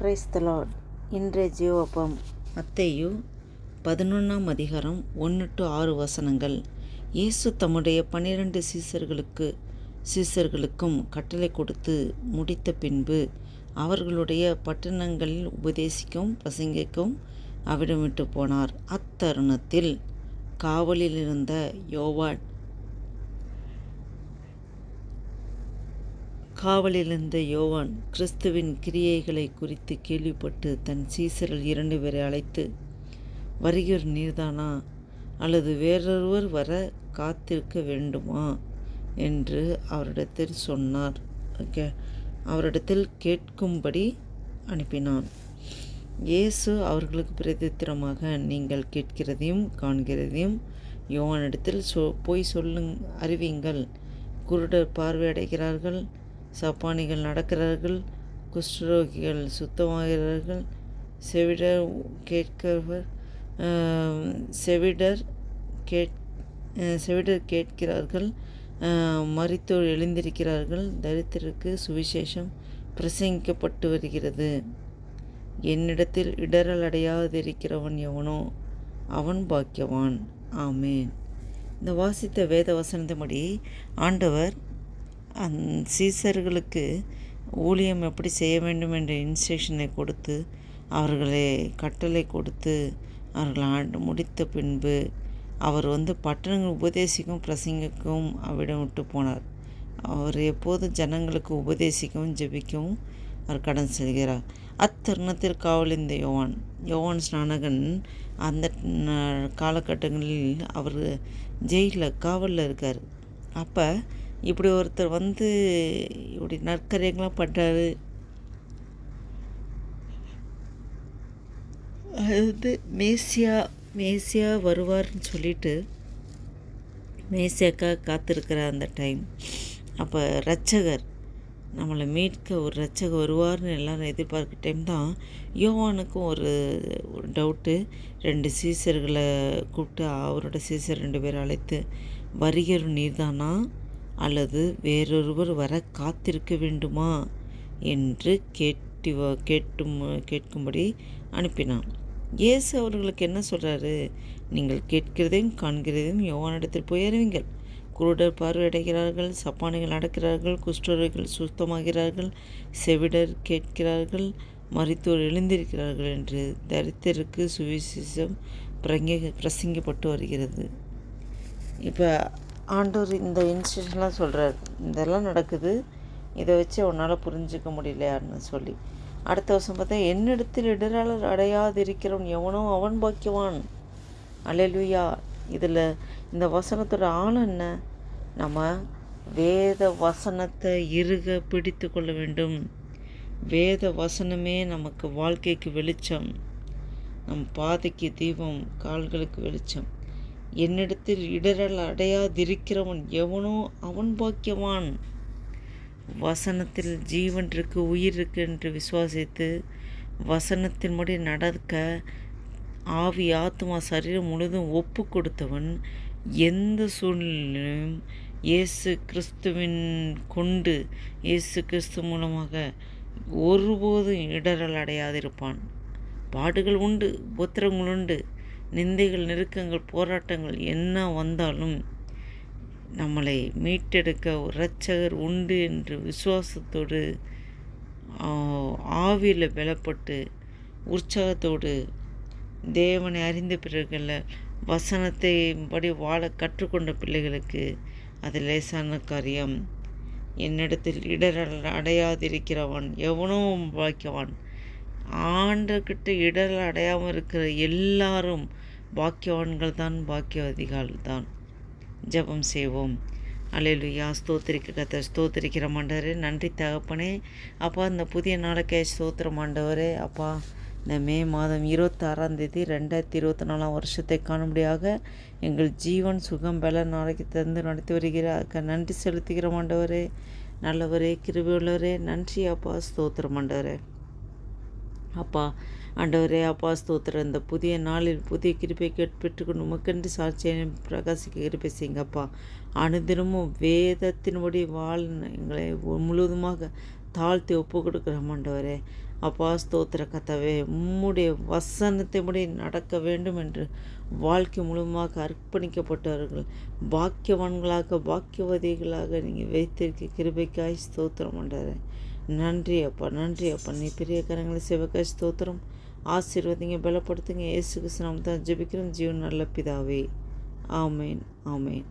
Praise the Lord இன்றைய ஜீவப்பம் மத்தேயு பதினொன்றாம் அதிகாரம் ஒன்று டு ஆறு வசனங்கள். இயேசு தம்முடைய பன்னிரண்டு சீசர்களுக்கு சீசர்களுக்கும் கட்டளை கொடுத்து முடித்த பின்பு அவர்களுடைய பட்டணங்களில் உபதேசிக்கும் பிரசங்கிக்கும் அவிடமிட்டு போனார். அத்தருணத்தில் காவலில் இருந்த யோவான் காவலில் இருந்த யோவான் கிறிஸ்துவின் கிரியைகளை குறித்து கேள்விப்பட்டு தன் சீசரில் இரண்டு பேரை அழைத்து வருகிற நீர்தானா? அல்லது வேறொருவர் வர காத்திருக்க வேண்டுமா என்று அவரிடத்தில் சொன்னார். ஓகே. அவரிடத்தில் கேட்கும்படி அனுப்பினான். இயேசு அவர்களுக்கு பிரதித்திரமாக நீங்கள் கேட்கிறதையும் காண்கிறதையும் யோவானிடத்தில் சொ போய் சொல்லுங் அறிவிங்கள் குருடர் பார்வையடைகிறார்கள். சப்பானிகள் நடக்கிறார்கள் குஷ்டரோகிகள் சுத்தமாகிறார்கள் செவிடர் கேட்கிறவர் செவிடர் கேட் செவிடர் கேட்கிறார்கள் மறித்தோர் எழுந்திருக்கிறார்கள் தரித்திற்கு சுவிசேஷம் பிரசங்கிக்கப்பட்டு வருகிறது. என்னிடத்தில் இடரல் அடையாதிருக்கிறவன் எவனோ? அவன் பாக்கியவான். ஆமேன். இந்த வாசித்த வேத வசனத்தின்படி ஆண்டவர் அந் சீசர்களுக்கு ஊழியம் எப்படி செய்ய வேண்டும் என்ற இன்ஸ்ட்ரக்ஷனை கொடுத்து அவர்களை கட்டளை கொடுத்து அவர்கள் ஆண்டு முடித்த பின்பு அவர் வந்து பட்டணங்கள் உபதேசிக்கும் பிரசங்கிக்கும் அவ்விடம் விட்டு போனார். அவர் எப்போதும் ஜனங்களுக்கு உபதேசிக்கவும் ஜெபிக்கவும் அவர் கடன் செல்கிறார். அத்தருணத்திற்காவல் இந்த யோவான் யோவான் ஸ்நானகன் அந்த காலகட்டங்களில் அவர் ஜெயிலில் காவலில் இருக்கார். அப்போ இப்படி ஒருத்தர் வந்து இப்படி நற்கரியங்களாம் பண்ணுறாரு அது வந்து மேசியா மேசியா வருவார்னு சொல்லிட்டு மேசியாக்காக காத்திருக்கிற அந்த டைம். அப்போ ரட்சகர் நம்மளை மீட்க ஒரு ரட்சகர் வருவார்னு எல்லோரும் எதிர்பார்க்க டைம் தான் யோவானுக்கும் ஒரு ஒரு டவுட்டு ரெண்டு சீசர்களை கூப்பிட்டு அவரோட சீசர் ரெண்டு பேரை அழைத்து வருகிற நீர்தானா அல்லது வேறொருவர் வர காத்திருக்க வேண்டுமா? என்று கேட்டு கேட்டும் கேட்கும்படி அனுப்பினான். இயேசு அவர்களுக்கு என்ன சொல்கிறாரு நீங்கள் கேட்கிறதையும் காண்கிறதையும் யோவானிடத்தில் போய் அறிவீங்கள். குருடர் பார்வையடைகிறார்கள் சப்பானிகள் நடக்கிறார்கள் குஷ்டர்கள் சுத்தமாகிறார்கள் செவிடர் கேட்கிறார்கள் மருத்துவர் எழுந்திருக்கிறார்கள் என்று தரித்திற்கு சுவிசேஷம் பிரங்க பிரசங்கப்பட்டு வருகிறது. இப்போ ஆண்டவர் இந்த இன்ஸ்டியூஷன்லாம் சொல்கிறார் இதெல்லாம் நடக்குது. இதை வச்சு உன்னால் புரிஞ்சிக்க முடியலையான்னு சொல்லி. அடுத்த வருஷம் பார்த்தா என்னிடத்தில் இடராளர் அடையாதிருக்கிறவன் எவனோ அவன் பாக்கியவான். அலையலுயா இதில் இந்த வசனத்தோட ஆள் என்ன? நம்ம வேத வசனத்தை இறுக பிடித்து கொள்ள வேண்டும். வேத வசனமே நமக்கு வாழ்க்கைக்கு வெளிச்சம். நம் பாதைக்கு தீபம் கால்களுக்கு வெளிச்சம். என்னிடத்தில் இடரல் அடையாதிருக்கிறவன் எவனோ அவன் பாக்கியவான். வசனத்தில் ஜீவன் இருக்கு உயிர் இருக்கு என்று விசுவாசித்து வசனத்தின்படி நடக்க ஆவி ஆத்மா சரீரம் முழுதும் ஒப்பு கொடுத்தவன் எந்த சூழ்நிலையும் இயேசு கிறிஸ்துவின் கொண்டு இயேசு கிறிஸ்து மூலமாக ஒருபோதும் இடரல் அடையாதிருப்பான். பாடுகள் உண்டு புத்திரங்கள் உண்டு. நிந்தைகள் நெருக்கங்கள் போராட்டங்கள் என்ன வந்தாலும் நம்மளை மீட்டெடுக்க இரட்சகர் உண்டு என்று விசுவாசத்தோடு ஆவியில் பலப்பட்டு உற்சாகத்தோடு தேவனை அறிந்த பிறகுல வசனத்தை படி வாழ கற்றுக்கொண்ட பிள்ளைகளுக்கு அது லேசான காரியம். என்னிடத்தில் இடர் அடையாதிருக்கிறவன் எவனோ பாக்கியவான் ஆண்டுக்கிட்ட இடர் அடையாமல் இருக்கிற எல்லாரும் பாக்கியவான்கள் தான் பாக்கியவதிகள் தான் ஜபம் செய்வோம். அலையிலுயா ஸ்தோத்திரிக்க கத்த ஸ்தோத்திரிக்கிற மாண்டவரே நன்றி தகப்பனே. அப்பா இந்த புதிய நாளைக்கே ஸ்தோத்திர மாண்டவரே அப்பா இந்த மே மாதம் இருபத்தாறாம் தேதி ரெண்டாயிரத்தி இருபத்தி நாலாம் வருஷத்தை காணும்படியாக எங்கள் ஜீவன் சுகம் பல நாளைக்கு தந்து நடத்தி வருகிறாக்க நன்றி செலுத்துகிற மாண்டவரே நல்லவரே கிருவியுள்ளவரே நன்றி அப்பா ஸ்தோத்திர மாண்டவரே அப்பா ஆண்டவரே அப்பா ஸ்தோத்திரம். இந்த புதிய நாளில் புதிய கிருப்பை கேட்பெற்றுக்கொண்டு உமக்கென்று சாட்சியை பிரகாசிக்க கிருப்பை செய்யுங்கப்பா. அனுதினமும் வேதத்தின்படி வாழ் எங்களை முழுவதுமாக தாழ்த்தி ஒப்பு கொடுக்குற ஆண்டவரே. அப்பா ஸ்தோத்திர கத்தவே உம்முடைய வசனத்தை முடி நடக்க வேண்டும் என்று வாழ்க்கை முழுமாக அர்ப்பணிக்கப்பட்டவர்கள் பாக்கியவான்களாக பாக்கியவதிகளாக நீங்கள் வைத்திருக்க கிருபைக்காய் ஸ்தோத்திரம் பண்ணுறேன் நன்றி அப்பா நன்றி அப்பா. நீ பெரிய கரங்களை சிவகாய் ஸ்தோத்திரம். ஆசீர்வதிங்க பலப்படுத்துங்க. இயேசு கிருஷ்ணம் தான் ஜெபிக்கிறோம். ஜீவன் நல்ல பிதாவே. ஆமேன் ஆமேன்.